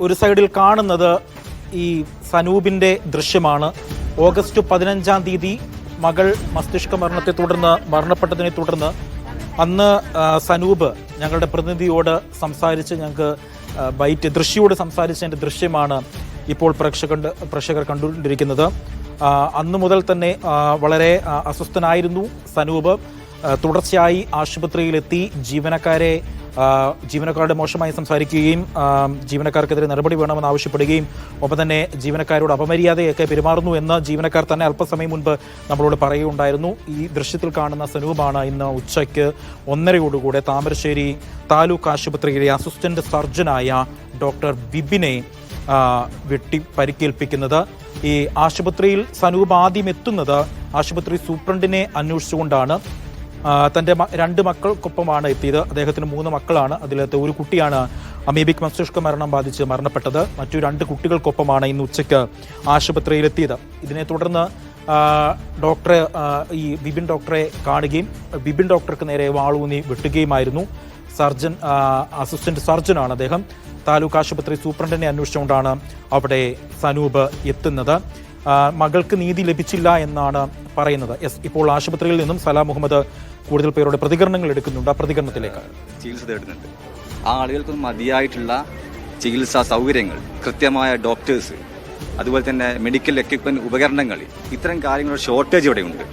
ഒരു സൈഡിൽ കാണുന്നത് ഈ സനൂപിന്റെ ദൃശ്യമാണ്. ഓഗസ്റ്റ് പതിനഞ്ചാം തീയതി മകൾ മസ്തിഷ്ക മരണത്തെ തുടർന്ന് മരണപ്പെട്ടതിനെ തുടർന്ന് അന്ന് സനൂപ് ഞങ്ങളുടെ പ്രതിനിധിയോട് സംസാരിച്ച് ഞങ്ങൾക്ക് ബൈറ്റ് ദൃശ്യയോട് സംസാരിച്ചതിന്റെ ദൃശ്യമാണ് ഇപ്പോൾ പ്രേക്ഷകർ പ്രേക്ഷകർ കണ്ടുകൊണ്ടിരിക്കുന്നത്. അന്ന് മുതൽ തന്നെ വളരെ അസ്വസ്ഥനായിരുന്നു സനൂപ്. തുടർച്ചയായി ആശുപത്രിയിലെത്തി ജീവനക്കാരെ ജീവനക്കാരുടെ മോശമായി സംസാരിക്കുകയും ജീവനക്കാർക്കെതിരെ നടപടി വേണമെന്ന് ആവശ്യപ്പെടുകയും ഒപ്പം തന്നെ ജീവനക്കാരോട് അപമര്യാദയൊക്കെ പെരുമാറുന്നു എന്ന് ജീവനക്കാർ തന്നെ അല്പസമയം മുൻപ് നമ്മളോട് പറയുകയുണ്ടായിരുന്നു. ഈ ദൃശ്യത്തിൽ കാണുന്ന സനൂപാണ് ഇന്ന് ഉച്ചയ്ക്ക് ഒന്നരയോടുകൂടെ താമരശ്ശേരി താലൂക്ക് ആശുപത്രിയിലെ അസിസ്റ്റന്റ് സർജനായ ഡോക്ടർ ബിബിനെ വെട്ടി പരിക്കേൽപ്പിക്കുന്നത്. ഈ ആശുപത്രിയിൽ സനൂപ് ആദ്യം എത്തുന്നത് ആശുപത്രി സൂപ്രണ്ടിനെ അന്വേഷിച്ചുകൊണ്ടാണ്. മ- രണ്ട് മക്കൾക്കൊപ്പമാണ് എത്തിയത്. അദ്ദേഹത്തിന് മൂന്ന് മക്കളാണ്. അതിലത്തെ ഒരു കുട്ടിയാണ് അമീബിക് മസ്തിഷ്ക മരണം ബാധിച്ച് മരണപ്പെട്ടത്. മറ്റു രണ്ട് കുട്ടികൾക്കൊപ്പമാണ് ഇന്ന് ഉച്ചയ്ക്ക് ആശുപത്രിയിലെത്തിയത്. ഇതിനെ തുടർന്ന് ഡോക്ടറെ ഈ ബിബിൻ ഡോക്ടറെ കാണുകയും ബിബിൻ ഡോക്ടർക്ക് നേരെ വാളൂന്നി വെട്ടുകയുമായിരുന്നു. സർജൻ അസിസ്റ്റന്റ് സർജനാണ് അദ്ദേഹം. താലൂക്ക് ആശുപത്രി സൂപ്രണ്ടിനെ അന്വേഷിച്ചുകൊണ്ടാണ് അവിടെ സനൂപ് എത്തുന്നത്. മകൾക്ക് നീതി ലഭിച്ചില്ല എന്നാണ് പറയുന്നത്. എസ് ഇപ്പോൾ ആശുപത്രിയിൽ നിന്നും സലാം മുഹമ്മദ് കൂടുതൽ പേരുടെ പ്രതികരണങ്ങൾ എടുക്കുന്നുണ്ട് ആ പ്രതികരണത്തിലേക്ക്. ചികിത്സ തേടുന്നുണ്ട്. ആ ആളുകൾക്ക് മതിയായിട്ടുള്ള ചികിത്സാ സൗകര്യങ്ങൾ കൃത്യമായ ഡോക്ടേഴ്സ് അതുപോലെ തന്നെ മെഡിക്കൽ എക്യുപ്മെന്റ് ഉപകരണങ്ങൾ ഇത്തരം കാര്യങ്ങളുടെ ഷോർട്ടേജ് ഇവിടെയുണ്ട്.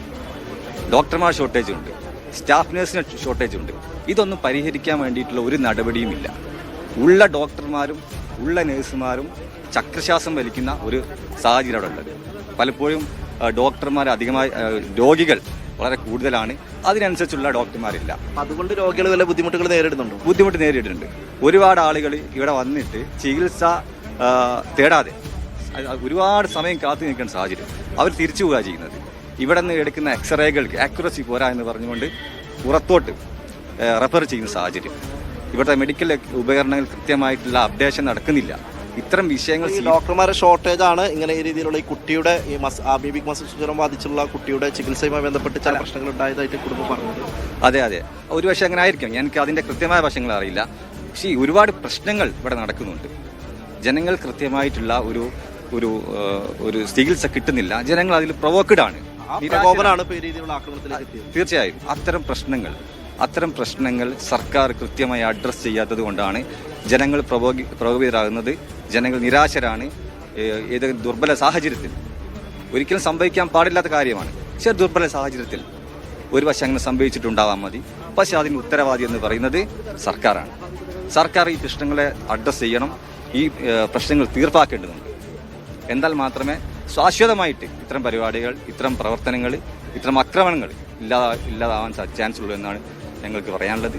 ഡോക്ടർമാർ ഷോർട്ടേജ് ഉണ്ട്. സ്റ്റാഫ് നഴ്സിന് ഷോർട്ടേജ് ഉണ്ട്. ഇതൊന്നും പരിഹരിക്കാൻ വേണ്ടിയിട്ടുള്ള ഒരു നടപടിയും ഇല്ല. ഉള്ള ഡോക്ടർമാരും ഉള്ള നഴ്സുമാരും ചക്രശ്വാസം വലിക്കുന്ന ഒരു സാഹചര്യം അവിടെ ഉള്ളത്. പലപ്പോഴും ഡോക്ടർമാർ അധികമായി രോഗികൾ വളരെ കൂടുതലാണ്. അതിനനുസരിച്ചുള്ള ഡോക്ടർമാരില്ല. അതുകൊണ്ട് രോഗികൾ വല്ല ബുദ്ധിമുട്ടുകൾ നേരിടുന്നുണ്ടോ? ബുദ്ധിമുട്ട് നേരിട്ടിട്ടുണ്ട് ഒരുപാട് ആളുകൾ ഇവിടെ വന്നിട്ട് ചികിത്സ തേടാതെ. ഒരുപാട് സമയം കാത്തു നിൽക്കേണ്ട സാഹചര്യം. അവർ തിരിച്ചു പോവുക ചെയ്യുന്നത്. ഇവിടെ നിന്ന് എടുക്കുന്ന എക്സ്റേകൾക്ക് ആക്യുറസി പോരാ എന്ന് പറഞ്ഞുകൊണ്ട് പുറത്തോട്ട് റെഫർ ചെയ്യുന്ന സാഹചര്യം. ഇവിടുത്തെ മെഡിക്കൽ ഉപകരണങ്ങൾ കൃത്യമായിട്ടുള്ള അപ്ഡേഷൻ നടക്കുന്നില്ല. ഇത്തരം വിഷയങ്ങൾ ഈ ഡോക്ടർമാരുടെ ഷോർട്ടേജ് ആണ്. ഇങ്ങനെ ഈ രീതിയിലുള്ള ഈ കുട്ടിയുടെ ഈ മസ് അമീബിക് മസ്തിഷ്കം ബാധിച്ചുള്ള കുട്ടിയുടെ ചികിത്സയുമായി ബന്ധപ്പെട്ട് ചില പ്രശ്നങ്ങൾ ഉണ്ടായതായിട്ട് കുടുംബം പറഞ്ഞു അതെ അതെ. ഒരു പക്ഷേ അങ്ങനെ ആയിരിക്കും. എനിക്ക് അതിന്റെ കൃത്യമായ വശങ്ങൾ അറിയില്ല. പക്ഷേ ഈ ഒരുപാട് പ്രശ്നങ്ങൾ ഇവിടെ നടക്കുന്നുണ്ട്. ജനങ്ങൾ കൃത്യമായിട്ടുള്ള ഒരു ഒരു ഒരു ചികിത്സ കിട്ടുന്നില്ല. ജനങ്ങൾ അതിൽ പ്രൊവോക്കഡ് ആണ്. തീർച്ചയായും. അത്തരം പ്രശ്നങ്ങൾ അത്തരം പ്രശ്നങ്ങൾ സർക്കാർ കൃത്യമായി അഡ്രസ്സ് ചെയ്യാത്തത് കൊണ്ടാണ് ജനങ്ങൾ പ്രകോപി പ്രകോപിതരാകുന്നത് ജനങ്ങൾ നിരാശരാണ്. ഏത് ദുർബല സാഹചര്യത്തിൽ. ഒരിക്കലും സംഭവിക്കാൻ പാടില്ലാത്ത കാര്യമാണ്. പക്ഷേ ദുർബല സാഹചര്യത്തിൽ ഒരു വശം അങ്ങനെ സംഭവിച്ചിട്ടുണ്ടാവാൻ മതി. പക്ഷെ അതിന് ഉത്തരവാദി എന്ന് പറയുന്നത് സർക്കാരാണ്. സർക്കാർ ഈ പ്രശ്നങ്ങളെ അഡ്രസ്സ് ചെയ്യണം. ഈ പ്രശ്നങ്ങൾ തീർപ്പാക്കേണ്ടതുണ്ട്. എന്നാൽ മാത്രമേ ശാശ്വതമായിട്ട് ഇത്തരം പരിപാടികൾ ഇത്തരം പ്രവർത്തനങ്ങൾ ഇത്തരം ആക്രമണങ്ങൾ ഇല്ലാതാ ഇല്ലാതാവാൻ ചാൻസ് ഉള്ളൂ എന്നാണ് ഞങ്ങൾക്ക് പറയാനുള്ളത്.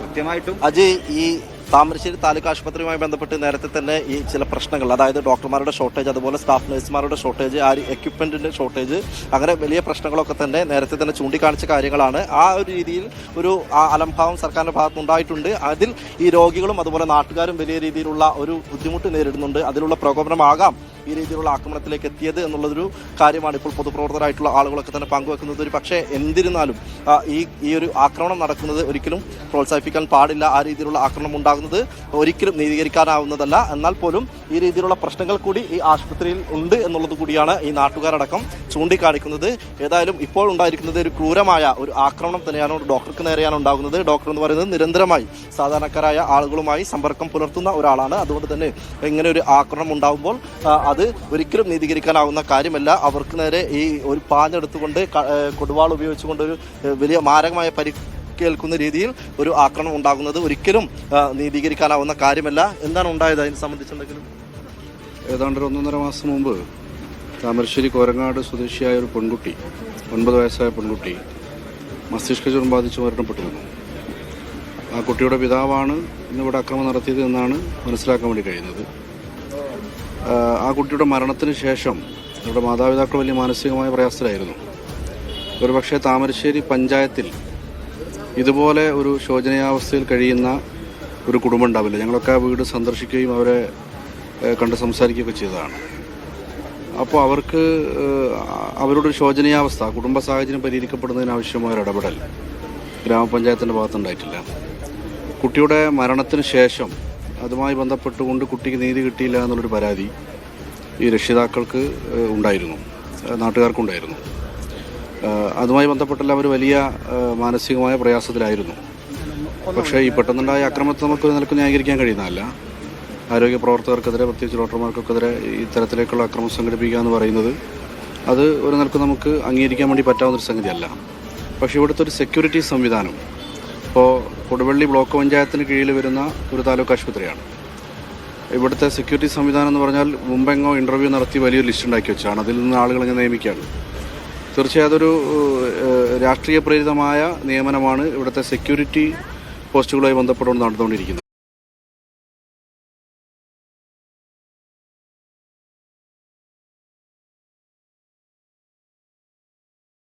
കൃത്യമായിട്ടും അജയ് ഈ താമരശ്ശേരി താലൂക്ക് ആശുപത്രിയുമായി ബന്ധപ്പെട്ട് നേരത്തെ തന്നെ ഈ ചില പ്രശ്നങ്ങൾ അതായത് ഡോക്ടർമാരുടെ ഷോർട്ടേജ് അതുപോലെ സ്റ്റാഫ് നഴ്സുമാരുടെ ഷോർട്ടേജ് ആ എക്യുപ്മെന്റിന്റെ ഷോർട്ടേജ് അങ്ങനെ വലിയ പ്രശ്നങ്ങളൊക്കെ തന്നെ നേരത്തെ തന്നെ ചൂണ്ടിക്കാണിച്ച കാര്യങ്ങളാണ്. ആ ഒരു രീതിയിൽ ഒരു അലംഭാവം സർക്കാരിന്റെ ഭാഗത്ത് ഉണ്ടായിട്ടുണ്ട്. അതിൽ ഈ രോഗികളും അതുപോലെ നാട്ടുകാരും വലിയ രീതിയിലുള്ള ഒരു ബുദ്ധിമുട്ട് നേരിടുന്നുണ്ട്. അതിലുള്ള പ്രകോപനമാകാം ഈ രീതിയിലുള്ള ആക്രമണത്തിലേക്ക് എത്തിയത് എന്നുള്ളൊരു കാര്യമാണ് ഇപ്പോൾ പൊതുപ്രവർത്തകരായിട്ടുള്ള ആളുകളൊക്കെ തന്നെ പങ്കുവെക്കുന്നത്. ഒരു പക്ഷേ എന്തിരുന്നാലും ഈ ഈ ഒരു ആക്രമണം നടക്കുന്നത് ഒരിക്കലും പ്രോത്സാഹിപ്പിക്കാൻ പാടില്ല. ആ രീതിയിലുള്ള ആക്രമണം ഉണ്ടാകുന്നത് ഒരിക്കലും നീതീകരിക്കാനാവുന്നതല്ല. എന്നാൽ പോലും ഈ രീതിയിലുള്ള പ്രശ്നങ്ങൾ കൂടി ഈ ആശുപത്രിയിൽ ഉണ്ട് എന്നുള്ളത് കൂടിയാണ് ഈ നാട്ടുകാരടക്കം ചൂണ്ടിക്കാണിക്കുന്നത്. ഏതായാലും ഇപ്പോൾ ഉണ്ടായിരിക്കുന്നത് ഒരു ക്രൂരമായ ഒരു ആക്രമണം തന്നെയാണ് ഡോക്ടർക്ക് നേരെയാണ് ഉണ്ടാകുന്നത്. ഡോക്ടർ എന്ന് പറയുന്നത് നിരന്തരമായി സാധാരണക്കാരായ ആളുകളുമായി സമ്പർക്കം പുലർത്തുന്ന ഒരാളാണ്. അതുകൊണ്ട് തന്നെ ഇങ്ങനെ ഒരു ആക്രമണം ഉണ്ടാകുമ്പോൾ അത് ഒരിക്കലും നീതീകരിക്കാനാവുന്ന കാര്യമല്ല. അവർക്ക് നേരെ ഈ ഒരു പാഞ്ഞെടുത്തുകൊണ്ട് കൊടുവാൾ ഉപയോഗിച്ചുകൊണ്ട് ഒരു വലിയ മാരകമായ പരിക്കേൽക്കുന്ന രീതിയിൽ ഒരു ആക്രമണം ഉണ്ടാകുന്നത് ഒരിക്കലും നീതീകരിക്കാനാവുന്ന കാര്യമല്ല. എന്താണ് ഉണ്ടായത് അതിനെ സംബന്ധിച്ചുണ്ടെങ്കിലും ഏതാണ്ട് ഒരു ഒന്നൊന്നര മാസം മുമ്പ് താമരശ്ശേരി കോരങ്ങാട് സ്വദേശിയായ ഒരു പെൺകുട്ടി ഒൻപത് വയസ്സായ പെൺകുട്ടി മസ്തിഷ്ക ജ്വരം ബാധിച്ച് മരണപ്പെട്ടിരുന്നു. ആ കുട്ടിയുടെ പിതാവാണ് ഇന്നിവിടെ അക്രമം നടത്തിയത് എന്നാണ് മനസ്സിലാക്കാൻ വേണ്ടി കഴിയുന്നത്. ആ കുട്ടിയുടെ മരണത്തിന് ശേഷം ഇവിടെ മാതാപിതാക്കൾ വലിയ മാനസികമായ പ്രയാസത്തിലായിരുന്നു. ഒരുപക്ഷെ താമരശ്ശേരി പഞ്ചായത്തിൽ ഇതുപോലെ ഒരു ശോചനീയാവസ്ഥയിൽ കഴിയുന്ന ഒരു കുടുംബം ഉണ്ടാവില്ല. ഞങ്ങളൊക്കെ ആ വീട് സന്ദർശിക്കുകയും അവരെ കണ്ട് സംസാരിക്കുകയൊക്കെ ചെയ്തതാണ്. അപ്പോൾ അവർക്ക് അവരുടെ ശോചനീയാവസ്ഥ കുടുംബ സാഹചര്യം പരിഹരിക്കപ്പെടുന്നതിന് ആവശ്യമായ ഒരു ഇടപെടൽ ഗ്രാമപഞ്ചായത്തിന്റെ ഭാഗത്തുണ്ടായിട്ടില്ല. കുട്ടിയുടെ മരണത്തിന് ശേഷം അതുമായി ബന്ധപ്പെട്ടുകൊണ്ട് കുട്ടിക്ക് നീതി കിട്ടിയില്ല എന്നുള്ളൊരു പരാതി ഈ രക്ഷിതാക്കൾക്ക് ഉണ്ടായിരുന്നു. നാട്ടുകാർക്കുണ്ടായിരുന്നു. അതുമായി ബന്ധപ്പെട്ടെല്ലാം അവർ വലിയ മാനസികമായ പ്രയാസത്തിലായിരുന്നു. പക്ഷേ ഈ പെട്ടെന്നുണ്ടായ ആക്രമണത്തെ നമുക്ക് നിലയ്ക്ക് ന്യായീകരിക്കാൻ കഴിയുന്നതല്ല. ആരോഗ്യ പ്രവർത്തകർക്കെതിരെ പ്രത്യേകിച്ച് ഡോക്ടർമാർക്കൊക്കെതിരെ ഇത്തരത്തിലേക്കുള്ള അക്രമം സംഘടിപ്പിക്കുക എന്ന് പറയുന്നത് അത് ഒരു നിലയ്ക്ക് നമുക്ക് അംഗീകരിക്കാൻ വേണ്ടി പറ്റാവുന്ന ഒരു സംഗതിയല്ല. പക്ഷേ ഇവിടുത്തെ ഒരു സെക്യൂരിറ്റി സംവിധാനം ഇപ്പോൾ കൊടുവള്ളി ബ്ലോക്ക് പഞ്ചായത്തിന് കീഴിൽ വരുന്ന ഒരു താലൂക്ക് ആശുപത്രിയാണ്. ഇവിടുത്തെ സെക്യൂരിറ്റി സംവിധാനം എന്ന് പറഞ്ഞാൽ മുമ്പെങ്ങോ ഇന്റർവ്യൂ നടത്തി വലിയൊരു ലിസ്റ്റ് ഉണ്ടാക്കി വെച്ചാണ്. അതിൽ നിന്ന് ആളുകളെ നിയമിക്കുകയാണ്. തീർച്ചയായും അതൊരു രാഷ്ട്രീയ പ്രേരിതമായ നിയമനമാണ് ഇവിടുത്തെ സെക്യൂരിറ്റി പോസ്റ്റുകളുമായി ബന്ധപ്പെട്ടുകൊണ്ട് നടന്നുകൊണ്ടിരിക്കുന്നത്.